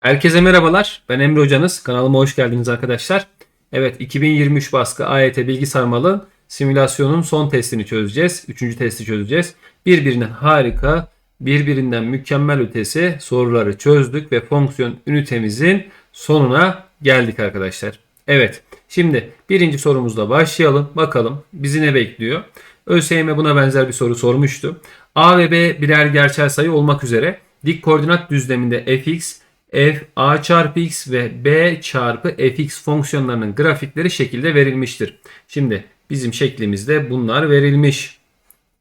Herkese merhabalar. Ben Emre Hocanız. Kanalıma hoş geldiniz arkadaşlar. Evet 2023 baskı AYT bilgi sarmalı simülasyonun son testini çözeceğiz. Üçüncü testi çözeceğiz. Birbirinden harika, birbirinden mükemmel ötesi soruları çözdük ve fonksiyon ünitemizin sonuna geldik arkadaşlar. Evet şimdi birinci sorumuzla başlayalım. Bakalım bizi ne bekliyor? ÖSYM buna benzer bir soru sormuştu. A ve B birer gerçel sayı olmak üzere dik koordinat düzleminde fx, f a çarpı x ve b çarpı fx fonksiyonlarının grafikleri şekilde verilmiştir. Şimdi bizim şeklimizde bunlar verilmiş.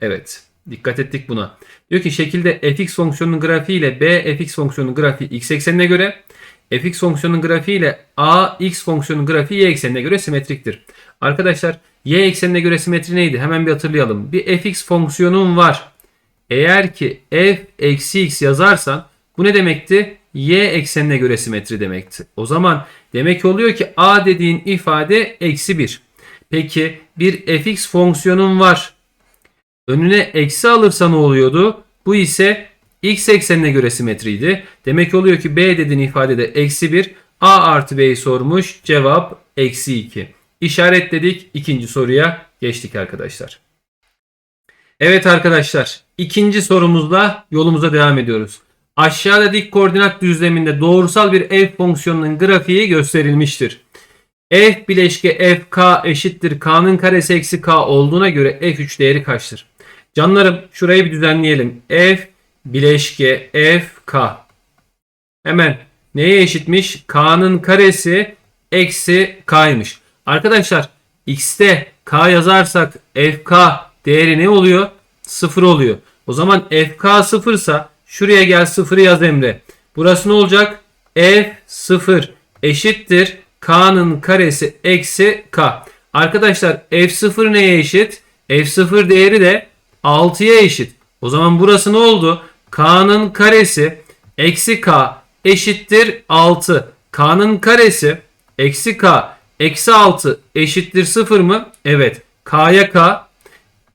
Evet dikkat ettik buna. Diyor ki şekilde fx fonksiyonunun grafiği ile b fx fonksiyonunun grafiği x eksenine göre fx fonksiyonunun grafiği ile a x fonksiyonunun grafiği y eksenine göre simetriktir. Arkadaşlar y eksenine göre simetri neydi? Hemen bir hatırlayalım. Bir fx fonksiyonun var. Eğer ki f eksi x yazarsan bu ne demekti? Y eksenine göre simetri demekti. O zaman demek oluyor ki a dediğin ifade eksi 1. Peki bir fx fonksiyonun var. Önüne eksi alırsa ne oluyordu? Bu ise x eksenine göre simetriydi. Demek oluyor ki b dediğin ifadede eksi 1. a artı b'yi sormuş. Cevap eksi 2. İşaretledik. İkinci soruya geçtik arkadaşlar. Evet arkadaşlar ikinci sorumuzla yolumuza devam ediyoruz. Aşağıda dik koordinat düzleminde doğrusal bir f fonksiyonunun grafiği gösterilmiştir. f bileşke fk eşittir k'nın karesi eksi k olduğuna göre f3 değeri kaçtır? Canlarım şurayı bir düzenleyelim. f bileşke fk. Hemen neye eşitmiş? k'nın karesi eksi k'ymış. Arkadaşlar x'te k yazarsak fk değeri ne oluyor? 0 oluyor. O zaman fk 0 ise şuraya gel 0'ı yaz Emre. Burası ne olacak? f 0 eşittir k'nın karesi eksi k. Arkadaşlar f0 neye eşit? f0 değeri de 6'ya eşit. O zaman burası ne oldu? k'nın karesi eksi k eşittir 6. k'nın karesi eksi k eksi 6 eşittir 0 mı? Evet. k'ya k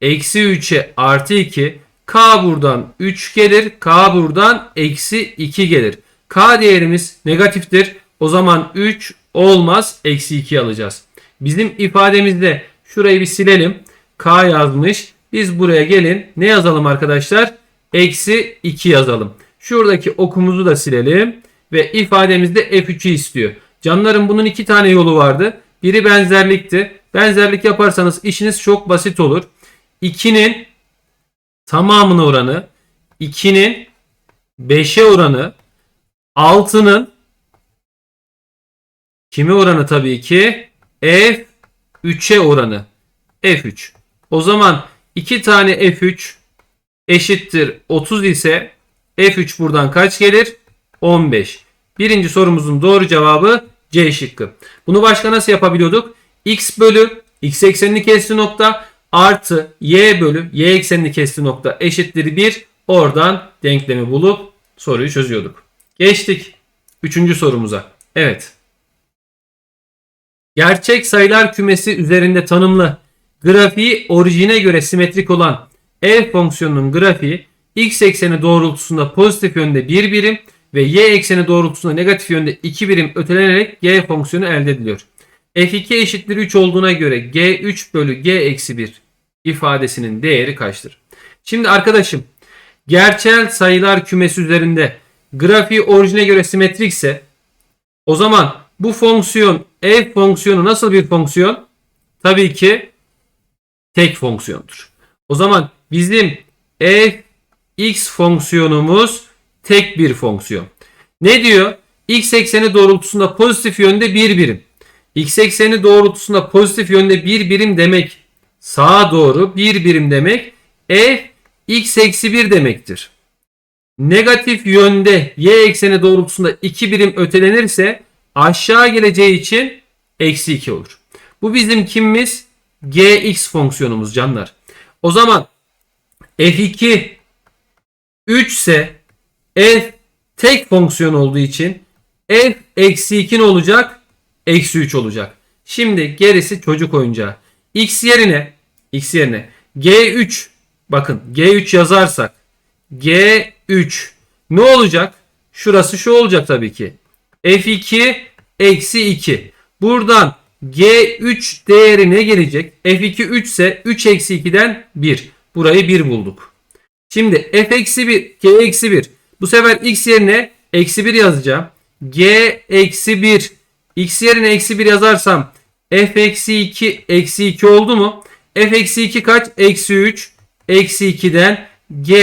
eksi 3'e artı 2 k buradan 3 gelir k buradan eksi 2 gelir. k değerimiz negatiftir. O zaman 3 olmaz eksi 2 alacağız. Bizim ifademizde şurayı bir silelim. k yazmış. Biz buraya gelin ne yazalım arkadaşlar? Eksi 2 yazalım. Şuradaki okumuzu da silelim. Ve ifademizde f3'ü istiyor. Canlarım bunun iki tane yolu vardı. Biri benzerlikti. Benzerlik yaparsanız işiniz çok basit olur. 2'nin tamamına oranı, 2'nin 5'e oranı, 6'nın kime oranı tabii ki? F3'e oranı. F3. O zaman 2 tane F3 eşittir 30 ise F3 buradan kaç gelir? 15. Birinci sorumuzun doğru cevabı C şıkkı. Bunu başka nasıl yapabiliyorduk? X bölü x eksenini kesti nokta artı y bölü y eksenini kesti nokta eşittir 1. Oradan denklemi bulup soruyu çözüyorduk. Geçtik. Üçüncü sorumuza. Evet. Gerçek sayılar kümesi üzerinde tanımlı grafiği orijine göre simetrik olan f fonksiyonunun grafiği x ekseni doğrultusunda pozitif yönde bir birim ve y ekseni doğrultusunda negatif yönde 2 birim ötelenerek g fonksiyonu elde ediliyor. f2 eşittir 3 olduğuna göre g3 bölü g eksi 1 ifadesinin değeri kaçtır? Şimdi arkadaşım gerçel sayılar kümesi üzerinde grafiği orijine göre simetrikse o zaman bu fonksiyon f fonksiyonu nasıl bir fonksiyon? Tabii ki tek fonksiyondur. O zaman bizim f x fonksiyonumuz tek bir fonksiyon. Ne diyor? X ekseni doğrultusunda pozitif yönde bir birim. X ekseni doğrultusunda pozitif yönde bir birim demek sağa doğru bir birim demek f x eksi 1 demektir. Negatif yönde y ekseni doğrultusunda 2 birim ötelenirse aşağı geleceği için eksi 2 olur. Bu bizim kimimiz? gx fonksiyonumuz canlar. O zaman f2 3 ise f tek fonksiyon olduğu için f eksi 2 ne olacak? Eksi 3 olacak. Şimdi gerisi çocuk oyuncağı. x yerine x yerine g3 bakın g3 yazarsak g3 ne olacak? Şurası şu olacak tabii ki. F2 eksi 2. Buradan G3 değeri ne gelecek? F2 3 ise 3 eksi 2'den 1. Burayı 1 bulduk. Şimdi F eksi 1, G eksi 1. Bu sefer X yerine eksi 1 yazacağım. G eksi 1. X yerine eksi 1 yazarsam F eksi 2 eksi 2 oldu mu? F eksi 2 kaç? Eksi 3. Eksi 2'den G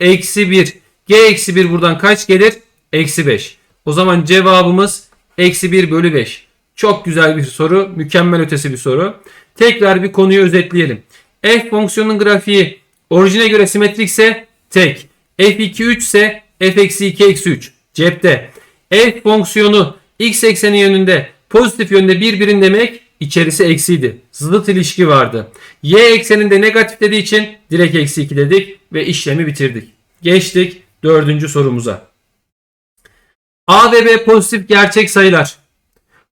eksi 1. G eksi 1 buradan kaç gelir? Eksi 5. O zaman cevabımız eksi 1 bölü 5. Çok güzel bir soru. Mükemmel ötesi bir soru. Tekrar bir konuyu özetleyelim. F fonksiyonunun grafiği orijine göre simetrikse tek. F2 3 ise F eksi 2 eksi 3. Cepte. F fonksiyonu x ekseni yönünde pozitif yönde bir birim demek içerisi eksiydi. Zıt ilişki vardı. Y ekseninde negatif dediği için direkt eksi 2 dedik ve işlemi bitirdik. Geçtik dördüncü sorumuza. A ve B pozitif gerçek sayılar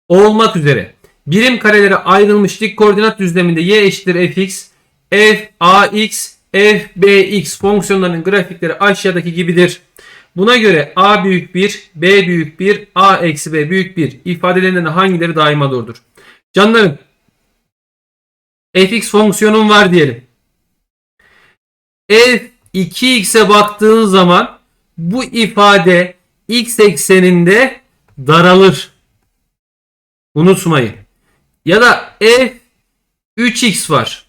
olmak üzere birim karelere ayrılmış dik koordinat düzleminde y eşittir fx, f ax, f bx fonksiyonlarının grafikleri aşağıdaki gibidir. Buna göre a büyük 1, b büyük 1, a eksi b büyük 1 ifadelerinden hangileri daima doğrudur? Canlarım fx fonksiyonum var diyelim. f 2x'e baktığın zaman bu ifade x ekseninde daralır. Unutmayın. Ya da f 3x var.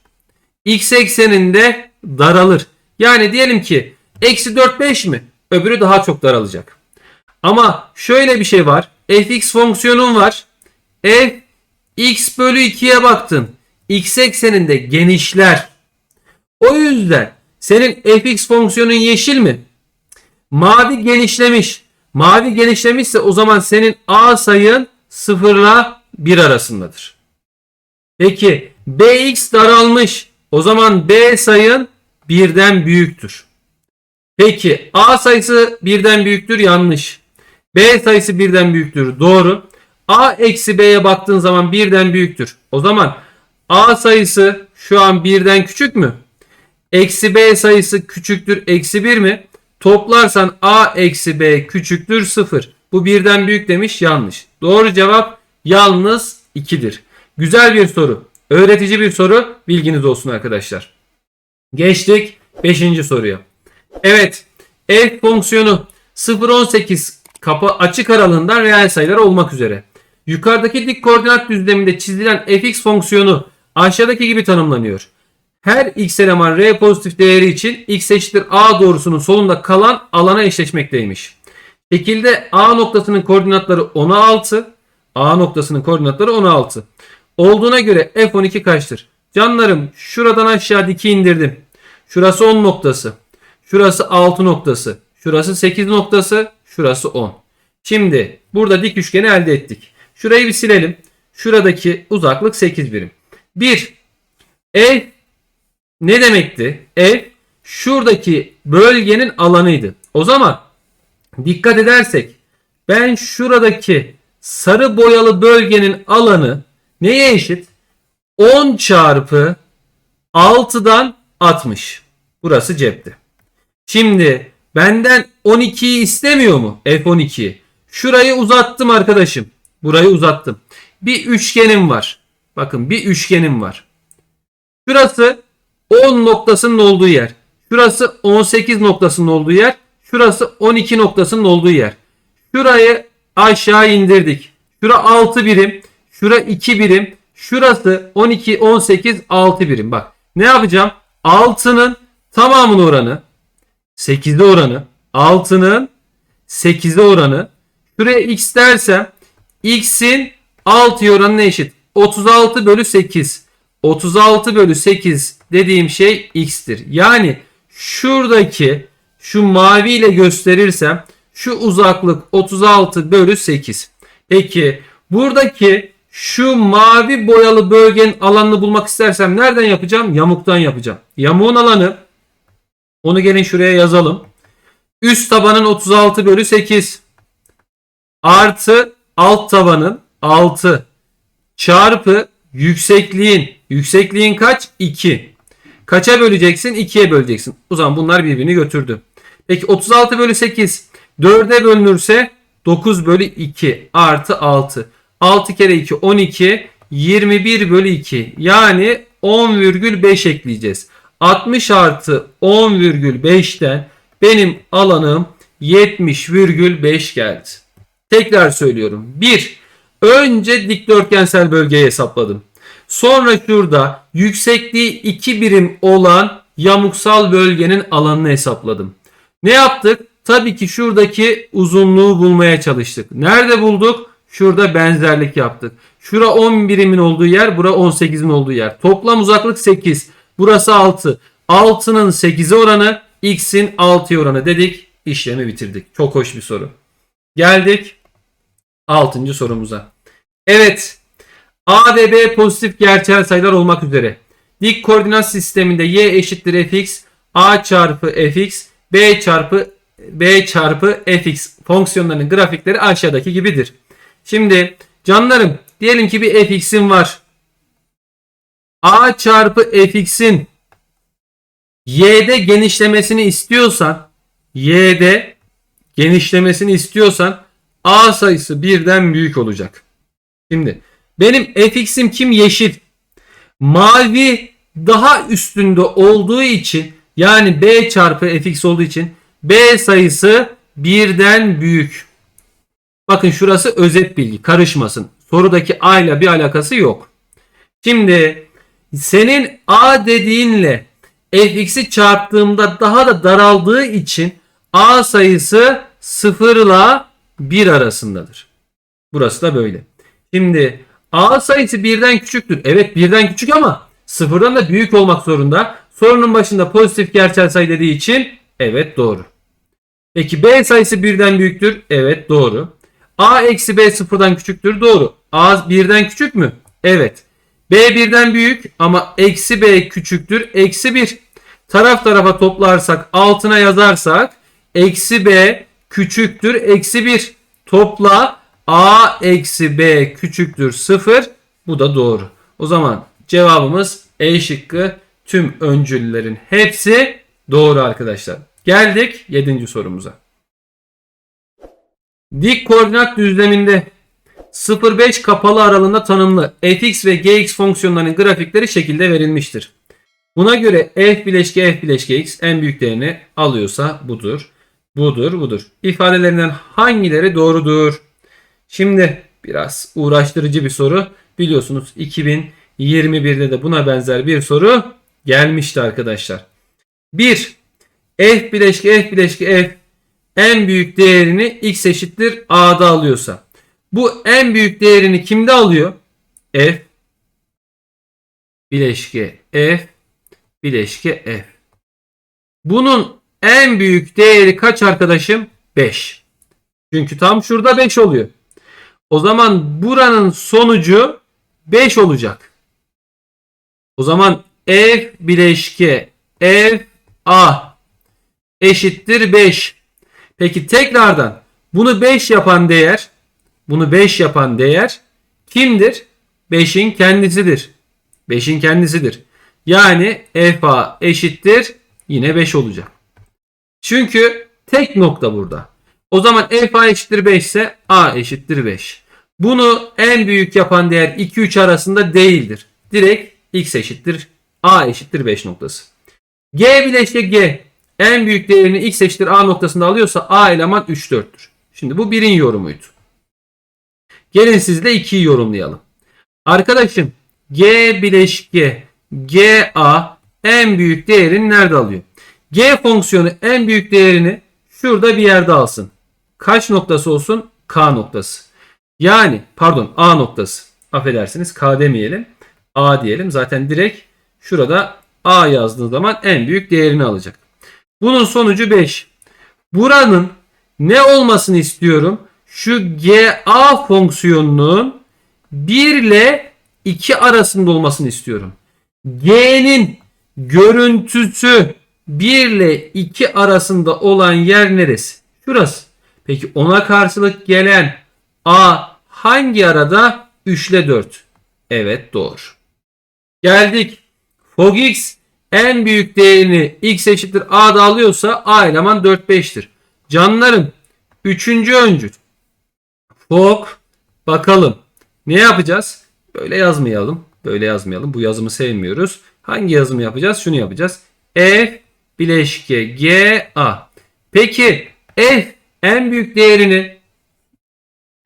x ekseninde daralır. Yani diyelim ki eksi 4 5 mi? Öbürü daha çok daralacak. Ama şöyle bir şey var. fx fonksiyonun var. f x bölü 2'ye baktın. x ekseninde genişler. O yüzden senin fx fonksiyonun yeşil mi? Mavi genişlemiş. Mavi genişlemişse o zaman senin a sayın 0 ile 1 arasındadır. Peki bx daralmış. O zaman b sayın 1'den büyüktür. Peki a sayısı 1'den büyüktür yanlış. b sayısı 1'den büyüktür doğru. A eksi b'ye baktığın zaman 1'den büyüktür. O zaman a sayısı şu an 1'den küçük mü? Eksi b sayısı küçüktür eksi 1 mi? Toplarsan a eksi b küçüktür 0. Bu birden büyük demiş yanlış. Doğru cevap yalnız 2'dir. Güzel bir soru. Öğretici bir soru. Bilginiz olsun arkadaşlar. Geçtik 5. soruya. Evet. F fonksiyonu 0-18 kapı açık aralığından reel sayılar olmak üzere. Yukarıdaki dik koordinat düzleminde çizilen fx fonksiyonu aşağıdaki gibi tanımlanıyor. Her x eleman r pozitif değeri için x eşittir a doğrusunun solunda kalan alana eşleşmekteymiş. Şekilde a noktasının koordinatları 10'a 6. A noktasının koordinatları 16. Olduğuna göre f12 kaçtır? Canlarım şuradan aşağı diki indirdim. Şurası 10 noktası. Şurası 6 noktası. Şurası 8 noktası. Şurası 10. Şimdi burada dik üçgeni elde ettik. Şurayı bir silelim. Şuradaki uzaklık 8 birim. 1. F ne demekti? F şuradaki bölgenin alanıydı. O zaman dikkat edersek ben şuradaki sarı boyalı bölgenin alanı neye eşit? 10 çarpı 6'dan 60. Burası cepti. Şimdi benden 12'yi istemiyor mu? F12. Şurayı uzattım arkadaşım. Burayı uzattım. Bir üçgenim var. Bakın bir üçgenim var. Şurası 10 noktasının olduğu yer. Şurası 18 noktasının olduğu yer. Şurası 12 noktasının olduğu yer. Şurayı aşağı indirdik. Şura 6 birim. Şura 2 birim. Şurası 12, 18, 6 birim. Bak ne yapacağım? 6'nın tamamının oranı 8'de oranı 6'nın 8'de oranı şuraya x dersem x'in 6 oranına eşit. 36 bölü 8. 36 bölü 8 dediğim şey x'tir. Yani şuradaki şu mavi ile gösterirsem şu uzaklık 36 bölü 8. Peki buradaki şu mavi boyalı bölgenin alanını bulmak istersem nereden yapacağım? Yamuktan yapacağım. Yamuğun alanı onu gelin şuraya yazalım. Üst tabanın 36 bölü 8 artı alt tabanın 6 çarpı yüksekliğin yüksekliğin kaç? 2. Kaça böleceksin? 2'ye böleceksin. O zaman bunlar birbirini götürdü. Peki 36 bölü 8 4'e bölünürse 9 bölü 2 artı 6. 6 kere 2 12 21 bölü 2 yani 10,5 ekleyeceğiz. 60 artı 10,5'ten benim alanım 70,5 geldi. Tekrar söylüyorum. 1. Önce dikdörtgensel bölgeyi hesapladım. Sonra şurada yüksekliği 2 birim olan yamuksal bölgenin alanını hesapladım. Ne yaptık? Tabii ki şuradaki uzunluğu bulmaya çalıştık. Nerede bulduk? Şurada benzerlik yaptık. Şura 10 birimin olduğu yer, bura 18'in olduğu yer. Toplam uzaklık 8. Burası 6. 6'nın 8'e oranı, x'in 6'ya oranı dedik. İşlemi bitirdik. Çok hoş bir soru. Geldik 6. sorumuza. Evet. A ve B pozitif gerçel sayılar olmak üzere. Dik koordinat sisteminde y eşittir fx, a çarpı fx, b çarpı b çarpı fx fonksiyonlarının grafikleri aşağıdaki gibidir. Şimdi canlarım diyelim ki bir fx'in var. a çarpı fx'in y'de genişlemesini istiyorsan y'de genişlemesini istiyorsan a sayısı birden büyük olacak. Şimdi benim fx'im kim yeşil? Mavi daha üstünde olduğu için yani b çarpı fx olduğu için b sayısı birden büyük. Bakın şurası özet bilgi karışmasın. Sorudaki a ile bir alakası yok. Şimdi senin a dediğinle fx'i çarptığımda daha da daraldığı için a sayısı 0 ile 1 arasındadır. Burası da böyle. Şimdi a sayısı birden küçüktür. Evet birden küçük ama sıfırdan da büyük olmak zorunda. Sorunun başında pozitif gerçel sayı dediği için evet doğru. Peki b sayısı birden büyüktür. Evet doğru. a eksi b sıfırdan küçüktür. Doğru. a birden küçük mü? Evet. b birden büyük ama eksi b küçüktür. Eksi 1. Taraf tarafa toplarsak altına yazarsak eksi b küçüktür. Eksi 1. Topla a eksi b küçüktür 0. Bu da doğru. O zaman cevabımız E şıkkı tüm öncüllerin hepsi doğru arkadaşlar. Geldik 7. sorumuza. Dik koordinat düzleminde 0-5 kapalı aralığında tanımlı fx ve gx fonksiyonlarının grafikleri şekilde verilmiştir. Buna göre f bileşke f bileşke x en büyük değerini alıyorsa budur. Budur budur. İfadelerinden hangileri doğrudur? Şimdi biraz uğraştırıcı bir soru. Biliyorsunuz 2021'de de buna benzer bir soru gelmişti arkadaşlar. 1. F bileşke F bileşke F en büyük değerini x eşittir a'da alıyorsa. Bu en büyük değerini kimde alıyor? F bileşke F bileşke F. Bunun en büyük değeri kaç arkadaşım? 5. Çünkü tam şurada 5 oluyor. O zaman buranın sonucu 5 olacak. O zaman F bileşke F A eşittir 5. Peki tekrardan bunu 5 yapan değer bunu 5 yapan değer kimdir? 5'in kendisidir. 5'in kendisidir. Yani FA eşittir yine 5 olacak. Çünkü tek nokta burada. O zaman FA eşittir 5 ise A eşittir 5. Bunu en büyük yapan değer 2 3 arasında değildir. Direkt x eşittir A eşittir 5 noktası. G bileşke G en büyük değerini x eşittir A noktasında alıyorsa A eleman 3 4'tür. Şimdi bu birin yorumuydu. Gelin sizle 2'yi yorumlayalım. Arkadaşım G bileşke GA en büyük değerini nerede alıyor? G fonksiyonu en büyük değerini şurada bir yerde alsın. Kaç noktası olsun? K noktası. Yani pardon A noktası. Affedersiniz K demeyelim. A diyelim. Zaten direkt şurada A yazdığı zaman en büyük değerini alacak. Bunun sonucu 5. Buranın ne olmasını istiyorum? Şu GA fonksiyonunun 1 ile 2 arasında olmasını istiyorum. G'nin görüntüsü 1 ile 2 arasında olan yer neresi? Şurası. Peki ona karşılık gelen A hangi arada? 3 ile 4. Evet doğru. Geldik. Fog x en büyük değerini x eşittir a'da alıyorsa a eleman 4 5'tir. Canlarım 3. öncül Çok bakalım. Ne yapacağız? Böyle yazmayalım. Böyle yazmayalım. Bu yazımı sevmiyoruz. Hangi yazımı yapacağız? Şunu yapacağız. F bileşke G A. Peki F en büyük değerini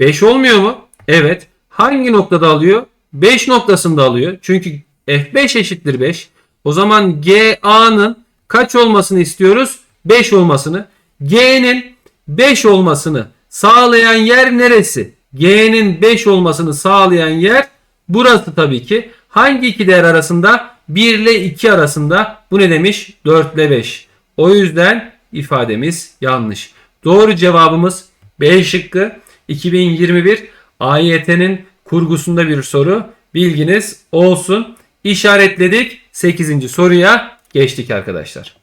5 olmuyor mu? Evet. Hangi noktada alıyor? 5 noktasında alıyor. Çünkü F5 eşittir 5. O zaman GA'nın kaç olmasını istiyoruz? 5 olmasını. G'nin 5 olmasını sağlayan yer neresi? G'nin 5 olmasını sağlayan yer burası tabii ki. Hangi iki değer arasında? 1 ile 2 arasında. Bu ne demiş? 4 ile 5. O yüzden ifademiz yanlış. Doğru cevabımız B şıkkı 2021 AYT'nin kurgusunda bir soru. Bilginiz olsun. İşaretledik. 8. soruya geçtik arkadaşlar.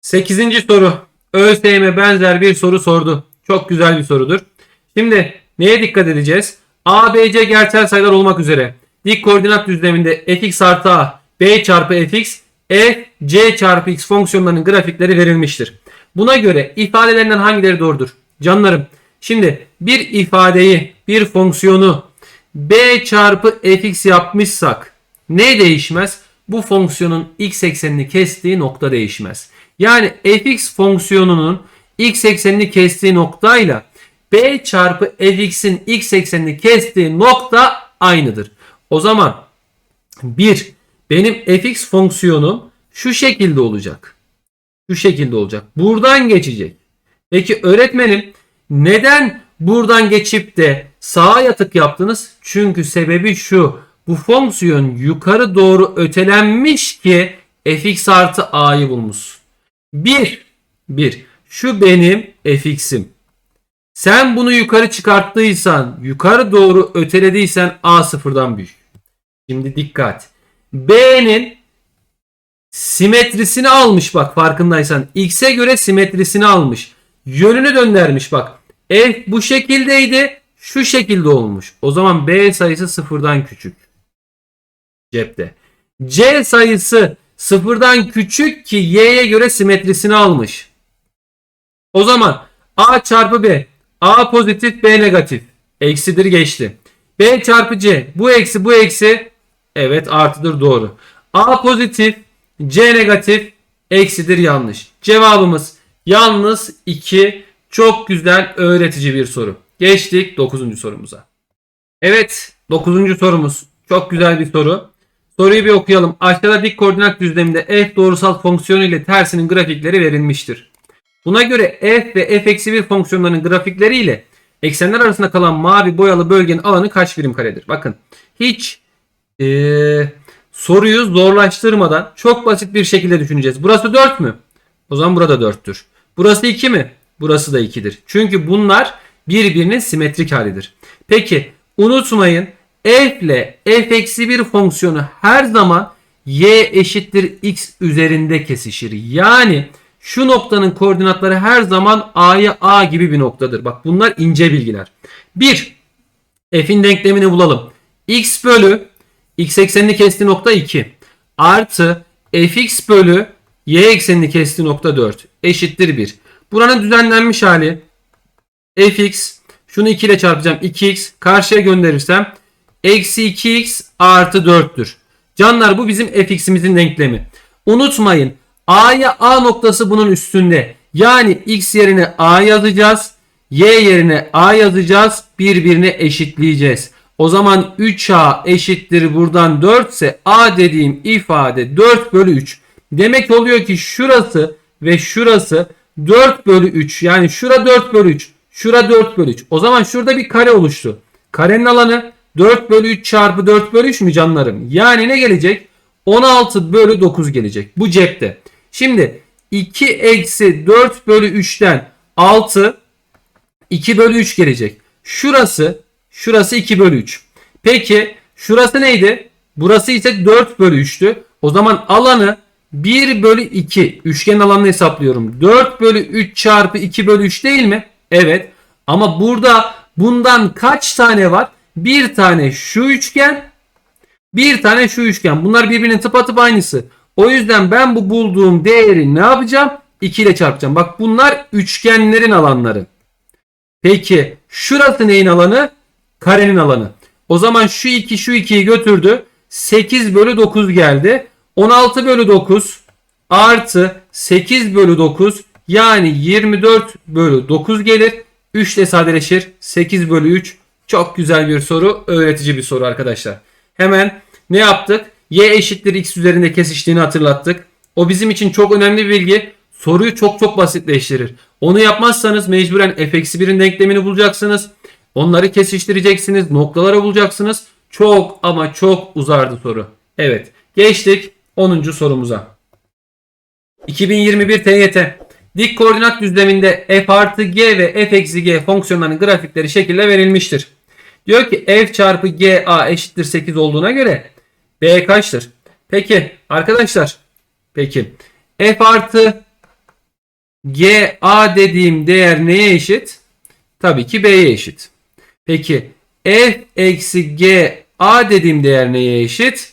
8. soru. ÖSYM benzer bir soru sordu. Çok güzel bir sorudur. Şimdi neye dikkat edeceğiz? A, B, C gerçel sayılar olmak üzere dik koordinat düzleminde fx artı a, b çarpı fx, f, c çarpı x fonksiyonlarının grafikleri verilmiştir. Buna göre ifadelerinden hangileri doğrudur? Canlarım şimdi bir ifadeyi, bir fonksiyonu b çarpı fx yapmışsak ne değişmez? Bu fonksiyonun x eksenini kestiği nokta değişmez. Yani fx fonksiyonunun x eksenini kestiği noktayla b çarpı fx'in x eksenini kestiği nokta aynıdır. O zaman bir benim fx fonksiyonum şu şekilde olacak. Şu şekilde olacak. Buradan geçecek. Peki öğretmenim neden buradan geçip de sağa yatık yaptınız? Çünkü sebebi şu. Bu fonksiyon yukarı doğru ötelenmiş ki fx artı a'yı bulmuş. 1. 1. Şu benim fx'im. Sen bunu yukarı çıkarttıysan, yukarı doğru ötelediysen a sıfırdan büyük. Şimdi dikkat. B'nin simetrisini almış bak farkındaysan. X'e göre simetrisini almış. Yönünü döndürmüş bak. F bu şekildeydi. Şu şekilde olmuş. O zaman B sayısı sıfırdan küçük. Cepte. C sayısı sıfırdan küçük ki Y'ye göre simetrisini almış. O zaman A çarpı B. A pozitif B negatif. Eksidir geçti. B çarpı C. Bu eksi bu eksi. Evet artıdır doğru. A pozitif. C negatif. Eksidir yanlış. Cevabımız yalnız 2. Çok güzel öğretici bir soru. Geçtik 9. sorumuza. Evet 9. sorumuz. Çok güzel bir soru. Soruyu bir okuyalım. Aşağıda dik koordinat düzleminde f doğrusal fonksiyonu ile tersinin grafikleri verilmiştir. Buna göre f ve f eksi 1 fonksiyonlarının grafikleri ile eksenler arasında kalan mavi boyalı bölgenin alanı kaç birim karedir? Bakın hiç ee, soruyu zorlaştırmadan çok basit bir şekilde düşüneceğiz. Burası 4 mü? O zaman burada 4'tür. Burası 2 mi? Burası da 2'dir. Çünkü bunlar birbirinin simetrik halidir. Peki unutmayın f ile f eksi 1 fonksiyonu her zaman y eşittir x üzerinde kesişir. Yani şu noktanın koordinatları her zaman a'ya a gibi bir noktadır. Bak bunlar ince bilgiler. 1. F'in denklemini bulalım. x bölü x eksenini kestiği nokta 2 artı fx bölü y eksenini kestiği nokta 4 eşittir 1. Buranın düzenlenmiş hali fx şunu 2 ile çarpacağım 2x karşıya gönderirsem eksi 2x artı 4'tür. Canlar bu bizim fx'imizin denklemi. Unutmayın a'ya a noktası bunun üstünde. Yani x yerine a yazacağız. Y yerine a yazacağız. Birbirine eşitleyeceğiz. O zaman 3a eşittir buradan 4 ise a dediğim ifade 4 bölü 3. Demek oluyor ki şurası ve şurası 4 bölü 3. Yani şura 4 bölü 3. Şura 4 bölü 3. O zaman şurada bir kare oluştu. Karenin alanı 4 bölü 3 çarpı 4 bölü 3 mü canlarım? Yani ne gelecek? 16 bölü 9 gelecek. Bu cepte. Şimdi 2 eksi 4 bölü 3'ten 6 2 bölü 3 gelecek. Şurası şurası 2 bölü 3. Peki şurası neydi? Burası ise 4 bölü 3'tü. O zaman alanı 1 bölü 2. Üçgenin alanını hesaplıyorum. 4 bölü 3 çarpı 2 bölü 3 değil mi? Evet. Ama burada bundan kaç tane var? Bir tane şu üçgen. Bir tane şu üçgen. Bunlar birbirinin tıpatıp aynısı. O yüzden ben bu bulduğum değeri ne yapacağım? 2 ile çarpacağım. Bak bunlar üçgenlerin alanları. Peki şurası neyin alanı? Karenin alanı. O zaman şu 2 şu 2'yi götürdü. 8 bölü 9 geldi. 16 bölü 9 artı 8 bölü 9 yani 24 bölü 9 gelir. 3 ile sadeleşir. 8 bölü 3 çok güzel bir soru. Öğretici bir soru arkadaşlar. Hemen ne yaptık? Y eşittir x üzerinde kesiştiğini hatırlattık. O bizim için çok önemli bir bilgi. Soruyu çok çok basitleştirir. Onu yapmazsanız mecburen f-1'in denklemini bulacaksınız. Onları kesiştireceksiniz. Noktaları bulacaksınız. Çok ama çok uzardı soru. Evet. Geçtik 10. sorumuza. 2021 TYT. Dik koordinat düzleminde f artı g ve f eksi g fonksiyonlarının grafikleri şekilde verilmiştir. Diyor ki f çarpı g a eşittir 8 olduğuna göre b kaçtır? Peki arkadaşlar peki f artı g a dediğim değer neye eşit? Tabii ki b'ye eşit. Peki f eksi g a dediğim değer neye eşit?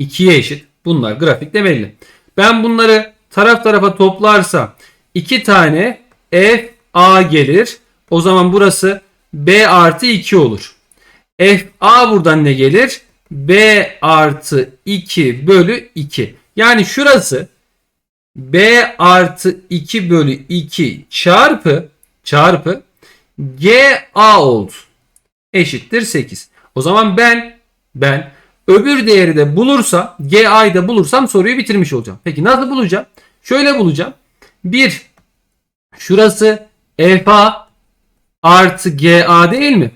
2'ye eşit. Bunlar grafikte belli. Ben bunları taraf tarafa toplarsam 2 tane f a gelir. O zaman burası b artı 2 olur. f a buradan ne gelir? B artı 2 bölü 2. Yani şurası b artı 2 bölü 2 çarpı çarpı g a oldu. Eşittir 8. O zaman ben ben öbür değeri de bulursam GA'yı da bulursam soruyu bitirmiş olacağım. Peki nasıl bulacağım? Şöyle bulacağım. 1 şurası FA artı GA değil mi?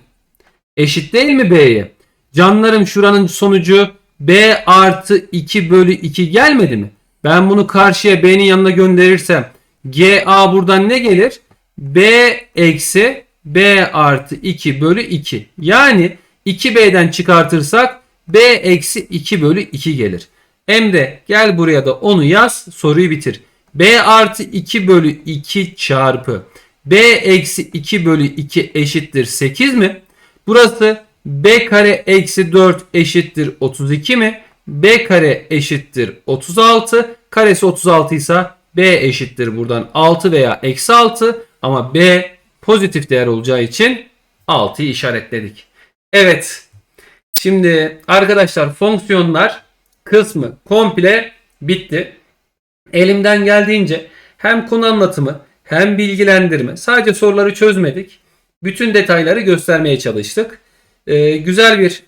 Eşit değil mi B'ye? Canlarım şuranın sonucu B artı 2 bölü 2 gelmedi mi? Ben bunu karşıya B'nin yanına gönderirsem GA buradan ne gelir? B eksi B artı 2 bölü 2. Yani 2B'den çıkartırsak B eksi 2 bölü 2 gelir. Emre gel buraya da onu yaz soruyu bitir. B artı 2 bölü 2 çarpı B eksi 2 bölü 2 eşittir 8 mi? Burası B kare eksi 4 eşittir 32 mi? B kare eşittir 36. Karesi 36 ise B eşittir buradan 6 veya eksi 6. Ama B pozitif değer olacağı için 6'yı işaretledik. Evet. Şimdi arkadaşlar fonksiyonlar kısmı komple bitti. Elimden geldiğince hem konu anlatımı hem bilgilendirme sadece soruları çözmedik. Bütün detayları göstermeye çalıştık. Ee, güzel bir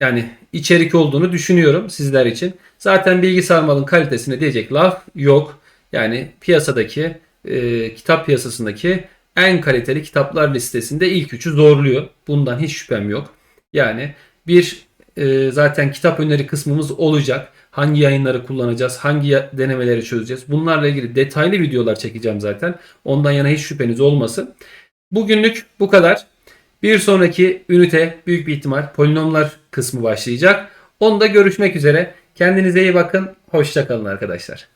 yani içerik olduğunu düşünüyorum sizler için. Zaten bilgisayar malın kalitesine diyecek laf yok. Yani piyasadaki e, kitap piyasasındaki en kaliteli kitaplar listesinde ilk üçü zorluyor. Bundan hiç şüphem yok. Yani bir e, zaten kitap öneri kısmımız olacak. Hangi yayınları kullanacağız, hangi denemeleri çözeceğiz. Bunlarla ilgili detaylı videolar çekeceğim zaten. Ondan yana hiç şüpheniz olmasın. Bugünlük bu kadar. Bir sonraki ünite büyük bir ihtimal polinomlar kısmı başlayacak. Onda görüşmek üzere. Kendinize iyi bakın. Hoşçakalın arkadaşlar.